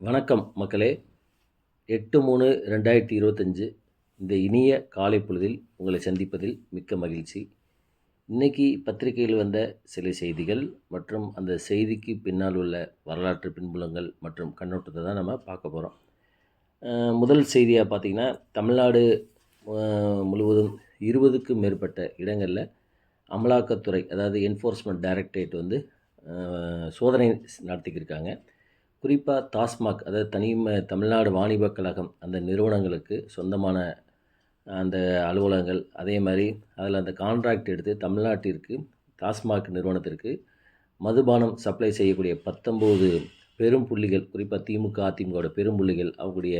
வணக்கம் மக்களே. எட்டு மூணு ரெண்டாயிரத்தி இருபத்தஞ்சு இந்த இனிய காலை பொழுதில் உங்களை சந்திப்பதில் மிக்க மகிழ்ச்சி. இன்னைக்கு பத்திரிகையில் வந்த சில செய்திகள் மற்றும் அந்த செய்திக்கு பின்னால் உள்ள வரலாற்று பின்புலங்கள் மற்றும் கண்ணோட்டத்தை தான் நம்ம பார்க்க போகிறோம் முதல் செய்தியாக பார்த்திங்கன்னா தமிழ்நாடு முழுவதும் இருபதுக்கும் மேற்பட்ட இடங்களில் அமலாக்கத்துறை அதாவது என்ஃபோர்ஸ்மெண்ட் டைரக்டரேட் வந்து சோதனை நடத்திக்கிருக்காங்க. குறிப்பாக டாஸ்மாக் அதாவது தனி தமிழ்நாடு வாணிபக் கழகம் அந்த நிறுவனங்களுக்கு சொந்தமான அந்த அலுவலகங்கள் அதே மாதிரி அதில் அந்த கான்ட்ராக்ட் எடுத்து தமிழ்நாட்டிற்கு டாஸ்மாக் நிறுவனத்திற்கு மதுபானம் சப்ளை செய்யக்கூடிய பத்தொம்போது பெரும் புள்ளிகள் குறிப்பாக திமுக அதிமுகவோட பெரும் புள்ளிகள் அவங்களுடைய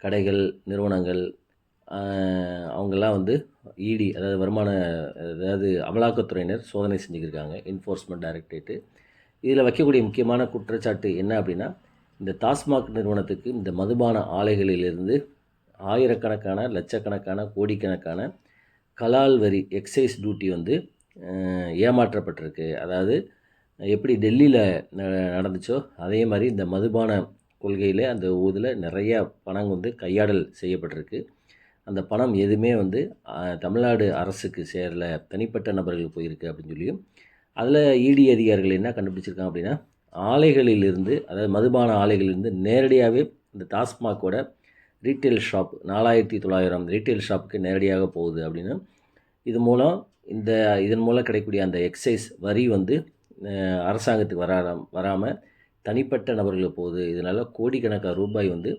கடைகள் நிறுவனங்கள் அவங்கெல்லாம் வந்து இடி அதாவது வருமான அதாவது அமலாக்கத்துறையினர் சோதனை செஞ்சுக்கிருக்காங்க என்ஃபோர்ஸ்மெண்ட் டைரக்டரேட்டு இதில் வைக்கக்கூடிய முக்கியமான குற்றச்சாட்டு என்ன அப்படின்னா இந்த டாஸ்மாக் நிறுவனத்துக்கு இந்த மதுபான ஆலைகளிலிருந்து ஆயிரக்கணக்கான லட்சக்கணக்கான கோடிக்கணக்கான கலால் வரி எக்ஸைஸ் டியூட்டி வந்து ஏமாற்றப்பட்டிருக்கு. அதாவது எப்படி டெல்லியில் நடந்துச்சோ அதே மாதிரி இந்த மதுபான கொள்கையில் அந்த ஊதில் நிறைய பணம் வந்து கையாடல் செய்யப்பட்டிருக்கு. அந்த பணம் எதுவுமே வந்து தமிழ்நாடு அரசுக்கு சேரல தனிப்பட்ட நபர்கள் போயிருக்கு அப்படின்னு சொல்லியும் அதில் இடி அதிகாரிகள் என்ன கண்டுபிடிச்சிருக்காங்க அப்படின்னா ஆலைகளிலிருந்து அதாவது மதுபான ஆலைகளிலிருந்து நேரடியாகவே இந்த டாஸ்மாகோட ரீட்டைல் ஷாப் நாலாயிரத்தி தொள்ளாயிரம் ரீட்டைல் ஷாப்புக்கு நேரடியாக போகுது அப்படின்னு. இது மூலம் இந்த இதன் மூலம் கிடைக்கக்கூடிய அந்த எக்ஸைஸ் வரி வந்து அரசாங்கத்துக்கு வரா வராமல் தனிப்பட்ட நபர்களுக்கு போகுது. இதனால் கோடிக்கணக்கான ரூபாய் வந்து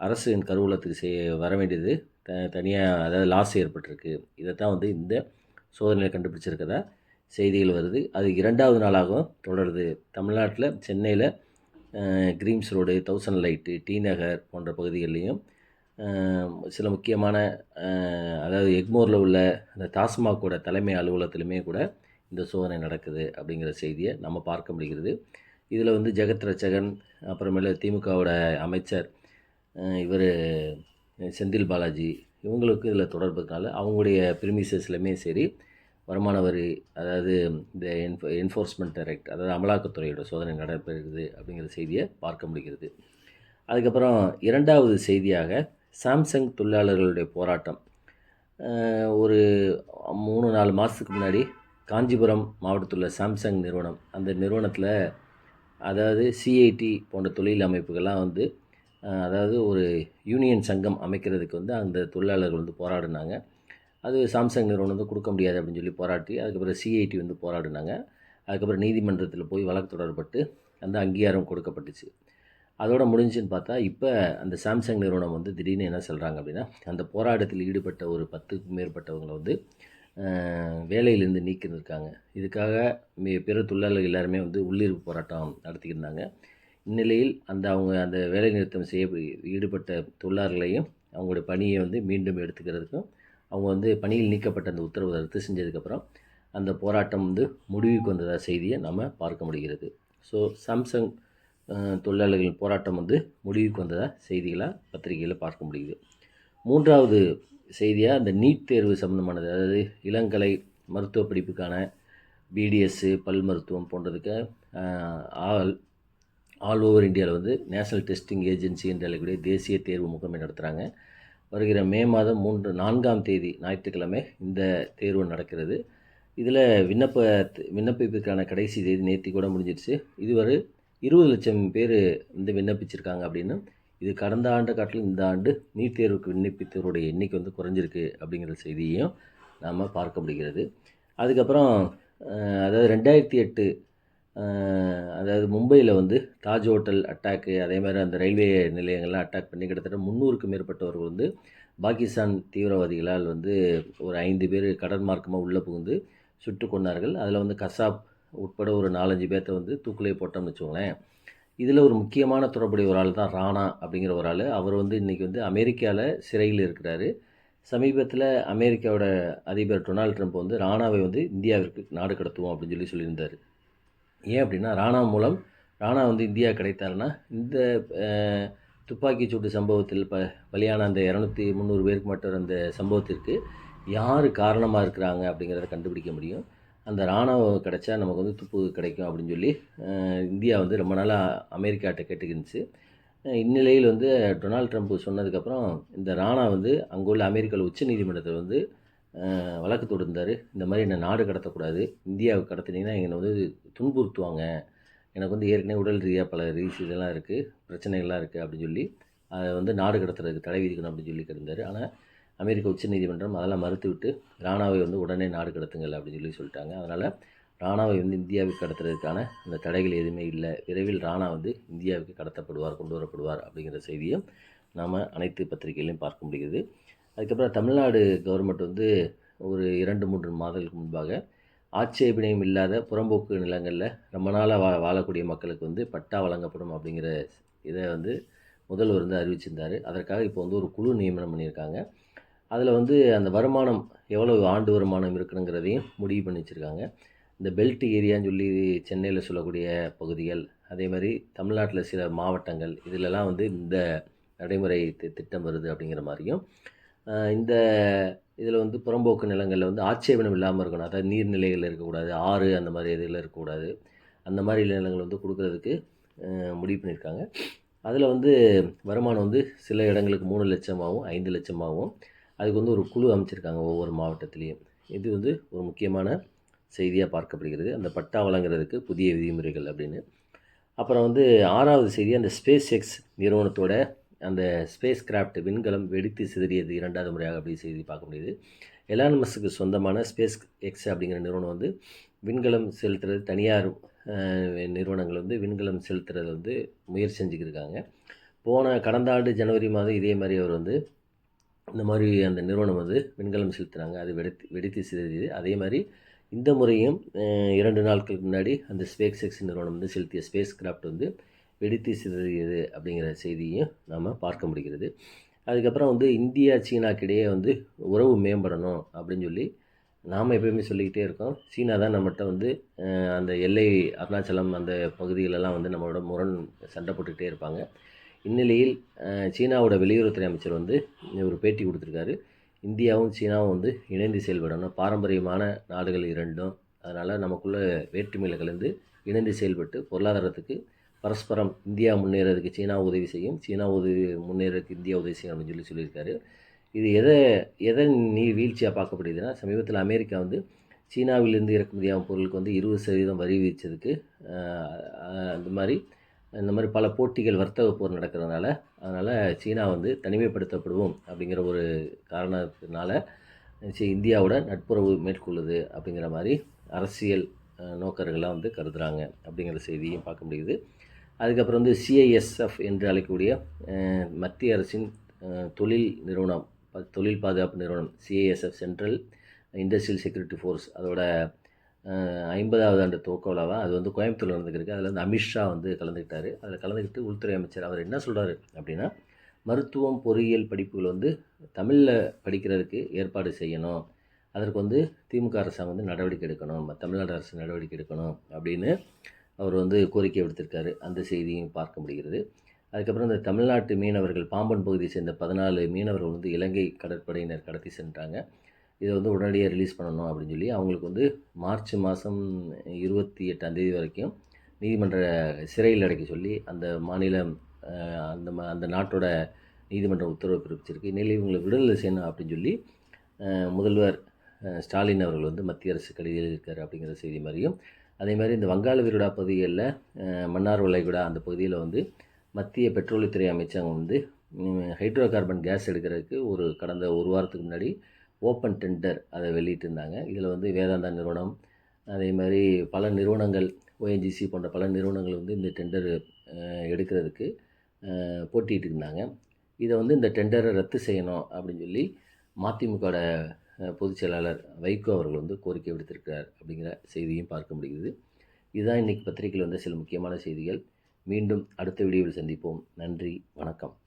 அரசின் கருவூலத்துக்கு செய்ய வர வேண்டியது. த தனியாக அதாவது லாஸ் ஏற்பட்டிருக்கு. இதைத்தான் வந்து இந்த சோதனையில் கண்டுபிடிச்சிருக்கதா செய்திகள் வருது. அது இரண்டாவது நாளாகவும் தொடருது. தமிழ்நாட்டில் சென்னையில் Greams road thousand lights T Nagar போன்ற பகுதிகளிலையும் சில முக்கியமான அதாவது எக்மோரில் உள்ள அந்த டாஸ்மாகோட தலைமை அலுவலகத்திலுமே கூட இந்த சோதனை நடக்குது அப்படிங்கிற செய்தியை நம்ம பார்க்க முடிகிறது. இதில் வந்து ஜெகத் ரச்சகன் அப்புறமேல திமுகவோட அமைச்சர் இவர் செந்தில் பாலாஜி இவங்களுக்கு இதில் தொடர்புனால அவங்களுடைய பிரிமிசஸ்லையுமே சரி வருமான வரி அதாவது இந்த என்ஃபோ என்ஃபோர்ஸ்மெண்ட் டைரக்ட் அதாவது அமலாக்கத்துறையோட சோதனை நடைபெறுகிறது அப்படிங்கிற செய்தியை பார்க்க முடிகிறது. அதுக்கப்புறம் இரண்டாவது செய்தியாக சாம்சங் தொழிலாளர்களுடைய போராட்டம். ஒரு மூணு நாலு மாதத்துக்கு முன்னாடி காஞ்சிபுரம் மாவட்டத்தில் உள்ள சாம்சங் நிறுவனம் அந்த நிறுவனத்தில் அதாவது சிஐடி போன்ற தொழில் அமைப்புகள்லாம் வந்து அதாவது ஒரு யூனியன் சங்கம் அமைக்கிறதுக்கு வந்து அந்த தொழிலாளர்கள் வந்து போராடினாங்க. அது சாம்சங் நிறுவனம் வந்து கொடுக்க முடியாது அப்படின்னு சொல்லி போராட்டி அதுக்கப்புறம் சிஐடி வந்து போராடினாங்க. அதுக்கப்புறம் நீதிமன்றத்தில் போய் வழக்கு தொடரப்பட்டு அந்த அங்கீகாரம் கொடுக்கப்பட்டுச்சு. அதோட முடிஞ்சுன்னு பார்த்தா இப்போ அந்த சாம்சங் நிறுவனம் வந்து திடீர்னு என்ன சொல்கிறாங்க அப்படின்னா அந்த போராட்டத்தில் ஈடுபட்ட ஒரு பத்துக்கும் மேற்பட்டவங்களை வந்து வேலையிலேருந்து நீக்கியிருக்காங்க இதுக்காக மிக பிற தொழிலாளர்கள் எல்லாருமே வந்து உள்ளிருப்பு போராட்டம் நடத்தியிருந்தாங்க இந்நிலையில் அந்த அவங்க அந்த வேலை நிறுத்தம் செய்ய ஈடுபட்ட தொழிலாளர்களையும் அவங்களுடைய பணியை வந்து மீண்டும் எடுத்துக்கிறதுக்கும் அவங்க வந்து பணியில் நீக்கப்பட்ட அந்த உத்தரவை ரத்து செஞ்சதுக்கப்புறம் அந்த போராட்டம் வந்து முடிவுக்கு வந்ததா செய்தியை நம்ம பார்க்க முடிகிறது. ஸோ சாம்சங் தொழிலாளர்களின் போராட்டம் வந்து முடிவுக்கு வந்ததாக செய்திகளாக பத்திரிகையில் பார்க்க முடியுது. மூன்றாவது செய்தியாக அந்த நீட் தேர்வு சம்மந்தமானது அதாவது இளங்கலை மருத்துவ படிப்புக்கான பிடிஎஸ்ஸு பல் மருத்துவம் போன்றதுக்கு ஆல் ஆல் ஓவர் இந்தியாவில் வந்து நேஷனல் டெஸ்டிங் ஏஜென்சி என்று அழைக்கக்கூடிய தேசிய தேர்வு முகமை நடத்துகிறாங்க வருகிற மே மாதம் மூன்று நான்காம் தேதி ஞாயிற்றுக்கிழமை இந்த தேர்வு நடக்கிறது. இதில் விண்ணப்ப விண்ணப்பிப்பதற்கான கடைசி தேதி நேற்று கூட முடிஞ்சிடுச்சு இதுவரை இருபது லட்சம் பேர் வந்து விண்ணப்பிச்சிருக்காங்க அப்படின்னு. இது கடந்த ஆண்டு காட்டிலும் இந்த ஆண்டு நீட் தேர்வுக்கு விண்ணப்பித்தவருடைய எண்ணிக்கை வந்து குறைஞ்சிருக்கு அப்படிங்கிற செய்தியையும் நாம் பார்க்க முடிகிறது. அதுக்கப்புறம் அதாவது ரெண்டாயிரத்தி எட்டு அதாவது மும்பையில் வந்து தாஜ் ஹோட்டல் அட்டாக்கு அதே மாதிரி அந்த ரயில்வே நிலையங்கள்லாம் அட்டாக் பண்ணி கிட்டத்தட்ட முந்நூறுக்கும் மேற்பட்டவர்கள் வந்து பாகிஸ்தான் தீவிரவாதிகளால் வந்து ஒரு ஐந்து பேர் கடல் மார்க்கமாக உள்ளே புகுந்து சுட்டு கொண்டார்கள். அதில் வந்து கசாப் உட்பட ஒரு நாலஞ்சு பேர்த்த வந்து தூக்கிலே போட்டோம்னு வச்சுக்கோங்களேன். இதில் ஒரு முக்கியமான தொடர்புடைய ஒரு ஆள் தான் ராணா அப்படிங்கிற ஒரு ஆள். அவர் வந்து இன்றைக்கி வந்து அமெரிக்காவில் சிறையில் இருக்கிறாரு. சமீபத்தில் அமெரிக்காவோட அதிபர் டொனால்ட் ட்ரம்ப் வந்து ராணாவை வந்து இந்தியாவிற்கு நாடு கடத்துவோம் அப்படின்னு சொல்லி சொல்லியிருந்தார். ஏன் அப்படின்னா ராணா மூலம் ராணா வந்து இந்தியா கிடைத்தாருன்னா இந்த துப்பாக்கி துப்பாக்கிச் சூட்டு சம்பவத்தில் ப பலியான அந்த இரநூத்தி முந்நூறு பேருக்கு மட்டும் அந்த சம்பவத்திற்கு யார் காரணமாக இருக்கிறாங்க அப்படிங்கிறத கண்டுபிடிக்க முடியும். அந்த ராணுவம் கிடைச்சா நமக்கு வந்து துப்பு கிடைக்கும் அப்படின்னு சொல்லி இந்தியா வந்து ரொம்ப நாளாக அமெரிக்காட்ட கேட்டுக்கிருந்துச்சு இந்நிலையில் வந்து டொனால்ட் ட்ரம்ப் சொன்னதுக்கப்புறம் இந்த ராணா வந்து அங்கே உள்ள அமெரிக்காவில் உச்ச நீதிமன்றத்தை வந்து வழக்கு தொடுந்தார் இந்த மாதிரி என்னை நாடு கடத்தக்கூடாது. இந்தியாவுக்கு கடத்தினீங்கன்னா என்னை வந்து துன்புறுத்துவாங்க. எனக்கு வந்து ஏற்கனவே உடல் ரீதியாக பல ரீஸ் இதெல்லாம் இருக்குது பிரச்சனைகள்லாம் இருக்குது அப்படின்னு சொல்லி அதை வந்து நாடு கடத்துறதுக்கு தடை விதிக்கணும் அப்படின்னு சொல்லி கிடந்தார் ஆனால் அமெரிக்க உச்ச நீதிமன்றம் அதெல்லாம் மறுத்துவிட்டு ராணாவை வந்து உடனே நாடு கடத்துங்கள் அப்படின்னு சொல்லி சொல்லிட்டாங்க. அதனால் ராணாவை வந்து இந்தியாவுக்கு கடத்துறதுக்கான அந்த தடைகள் எதுவுமே இல்லை. விரைவில் ராணா வந்து இந்தியாவுக்கு கடத்தப்படுவார் கொண்டு வரப்படுவார் அப்படிங்கிற செய்தியும் நாம் அனைத்து பத்திரிகைகளையும் பார்க்க முடிகிறது. அதுக்கப்புறம் தமிழ்நாடு கவர்மெண்ட் வந்து ஒரு இரண்டு மூன்று மாதங்களுக்கு முன்பாக ஆட்சேபனையும் இல்லாத புறம்போக்கு நிலங்களில் ரொம்ப நாளாக வா வாழக்கூடிய மக்களுக்கு வந்து பட்டா வழங்கப்படும் அப்படிங்கிற இதை வந்து முதல்வர் வந்து அறிவிச்சிருந்தார். அதற்காக இப்போ வந்து ஒரு குழு நியமனம் பண்ணியிருக்காங்க. அதில் வந்து அந்த வருமானம் எவ்வளவு ஆண்டு வருமானம் இருக்கணுங்கிறதையும் முடிவு பண்ணி வச்சுருக்காங்க. இந்த பெல்ட் ஏரியான்னு சொல்லி சென்னையில் சொல்லக்கூடிய பகுதிகள் அதே மாதிரி தமிழ்நாட்டில் சில மாவட்டங்கள் இதிலெல்லாம் வந்து இந்த நடைமுறை தி- திட்டம் வருது அப்படிங்கிற மாதிரியும் இந்த இதில் வந்து புறம்போக்கு நிலங்களில் வந்து ஆட்சேபனம் இல்லாமல் இருக்கணும். அதாவது நீர்நிலைகள் இருக்கக்கூடாது ஆறு அந்த மாதிரி இதில் இருக்கக்கூடாது. அந்த மாதிரி நிலங்கள் வந்து கொடுக்கறதுக்கு முடிவு பண்ணியிருக்காங்க. அதில் வந்து வருமானம் வந்து சில இடங்களுக்கு மூணு லட்சமாகவும் ஐந்து லட்சமாகவும் அதுக்கு வந்து ஒரு குழு அமைச்சிருக்காங்க ஒவ்வொரு மாவட்டத்திலையும். இது வந்து ஒரு முக்கியமான செய்தியாக பார்க்கப்படுகிறது. அந்த பட்டா வழங்குறதுக்கு புதிய விதிமுறைகள் அப்படின்னு. அப்புறம் வந்து ஆறாவது செய்தி அந்த ஸ்பேஸ் எக்ஸ் நிறுவனத்தோட அந்த ஸ்பேஸ் கிராஃப்ட் விண்கலம் வெடித்து சிதறியது இரண்டாவது முறையாக அப்படி செய்தி பார்க்க முடியுது. எலான் மஸ்க்கு சொந்தமான ஸ்பேஸ் எக்ஸ் அப்படிங்கிற நிறுவனம் வந்து விண்கலம் செலுத்துறது தனியார் நிறுவனங்கள் வந்து விண்கலம் செலுத்துறது வந்து முயற்சி செஞ்சுக்கிருக்காங்க போன கடந்த ஆண்டு ஜனவரி மாதம் இதே மாதிரி அவர் வந்து இந்த மாதிரி அந்த நிறுவனம் வந்து விண்கலம் செலுத்துகிறாங்க அது வெடித்து வெடித்து சிதறியது. அதே மாதிரி இந்த முறையும் இரண்டு நாட்களுக்கு முன்னாடி அந்த ஸ்பேஸ் எக்ஸ் நிறுவனம் வந்து செலுத்திய ஸ்பேஸ் கிராஃப்ட் வந்து வெடித்து சிதறியது அப்படிங்கிற செய்தியும் நாம் பார்க்க முடிகிறது. அதுக்கப்புறம் வந்து இந்தியா சீனாக்கிடையே வந்து உறவு மேம்படணும் அப்படின்னு சொல்லி நாம் எப்பயுமே சொல்லிக்கிட்டே இருக்கோம். சீனா தான் நம்மகிட்ட வந்து அந்த எல்லை அருணாச்சலம் அந்த பகுதிகளெல்லாம் வந்து நம்மளோட முரண் சண்டை போட்டுக்கிட்டே இருப்பாங்க. இந்நிலையில் சீனாவோட வெளியுறவுத்துறை அமைச்சர் வந்து ஒரு பேட்டி கொடுத்துருக்காரு. இந்தியாவும் சீனாவும் வந்து இணைந்து செயல்படணும். பாரம்பரியமான நாடுகள் இரண்டும் அதனால் நமக்குள்ளே வேற்றுமையில் கலந்து இணைந்து செயல்பட்டு பொருளாதாரத்துக்கு பரஸ்பரம் இந்தியா முன்னேறதுக்கு சீனா உதவி செய்யும். சீனா உதவி முன்னேறதுக்கு இந்தியா உதவி செய்யும் அப்படின்னு சொல்லி சொல்லியிருக்காரு. இது எதை எதை நீ வீழ்ச்சியாக பார்க்கப்படுதுன்னா சமீபத்தில் அமெரிக்கா வந்து சீனாவிலிருந்து இறக்குமதியாகும் பொருளுக்கு வந்து இருபது சதவீதம் வரி விதித்ததுக்கு அந்த மாதிரி இந்த மாதிரி பல போட்டிகள் வர்த்தக போர் நடக்கிறதுனால அதனால் சீனா வந்து தனிமைப்படுத்தப்படுவோம் அப்படிங்கிற ஒரு காரணத்தினால சி- இந்தியாவோட நட்புறவு மேற்கொள்ளுது அப்படிங்கிற மாதிரி அரசியல் நோக்கர்களாக நோக்கர்கள்லாம் வந்து கருதுகிறாங்க அப்படிங்கிற செய்தியும் பார்க்க முடியுது. அதுக்கப்புறம் வந்து சிஐஎஸ்எஃப் என்று அழைக்கக்கூடிய மத்திய அரசின் தொழில் நிறுவனம் தொழில் பாதுகாப்பு நிறுவனம் CISF central industrial security force அதோட ஐம்பதாவது ஆண்டு துவக்க அது வந்து கோயம்புத்தூர்ல நடந்துக்கிருக்கு அதில் வந்து அமித்ஷா வந்து கலந்துக்கிட்டாரு. அதில் கலந்துக்கிட்டு உள்துறை அமைச்சர் அவர் என்ன சொல்கிறார் அப்படின்னா மருத்துவம் பொறியியல் படிப்புகள் வந்து தமிழில் படிக்கிறதுக்கு ஏற்பாடு செய்யணும். அதற்கு வந்து திமுக அரசாங்கம் வந்து நடவடிக்கை எடுக்கணும். ம- தமிழ்நாடு அரசு நடவடிக்கை எடுக்கணும் அப்படின்னு அவர் வந்து கோரிக்கை விடுத்திருக்காரு. அந்த செய்தியும் பார்க்க முடிகிறது அதுக்கப்புறம் இந்த தமிழ்நாட்டு மீனவர்கள் பாம்பன் பகுதியை சேர்ந்த பதினாலு மீனவர்கள் வந்து இலங்கை கடற்படையினர் கடத்தி சென்றாங்க. இதை வந்து உடனடியாக ரிலீஸ் பண்ணணும் அப்படின்னு சொல்லி அவங்களுக்கு வந்து மார்ச் மாதம் இருபத்தி எட்டாம் தேதி வரைக்கும் நீதிமன்ற சிறையில் அடைக்க சொல்லி அந்த மாநிலம் அந்த ம- அந்த நாட்டோட நீதிமன்ற உத்தரவு பிறப்பிச்சிருக்கு. இந்நிலையில் இவங்களை விடுதலை செய்யணும் அப்படின்னு சொல்லி முதல்வர் ஸ்டாலின் அவர்கள் வந்து மத்திய அரசு கடிதம் இருக்கார் அப்படிங்கிற செய்தி மாதிரியும் அதே மாதிரி இந்த வங்காள விரிகுடா பகுதிகளில் மன்னார் வளைகுடா அந்த பகுதியில் வந்து மத்திய பெட்ரோலியத்துறை அமைச்சகம் வந்து ஹைட்ரோ கார்பன் கேஸ் எடுக்கிறதுக்கு ஒரு கடந்த ஒரு வாரத்துக்கு முன்னாடி ஓப்பன் டெண்டர் அதை வெளியிட்டிருந்தாங்க. இதில் வந்து வேதாந்தா நிறுவனம் அதே மாதிரி பல நிறுவனங்கள் ஓஎன்ஜிசி போன்ற பல நிறுவனங்கள் வந்து இந்த டெண்டர் எடுக்கிறதுக்கு போட்டிகிட்டு இருந்தாங்க இதை வந்து இந்த டெண்டரை ரத்து செய்யணும் அப்படின்னு சொல்லி மதிமுகவோட பொதுச் செயலாளர் வைகோ அவர்கள் வந்து கோரிக்கை விடுத்திருக்கிறார் அப்படிங்கிற செய்தியும் பார்க்க முடிகிறது. இதுதான் இன்றைக்கி பத்திரிகையில் வந்த சில முக்கியமான செய்திகள். மீண்டும் அடுத்த வீடியோவில் சந்திப்போம். நன்றி வணக்கம்.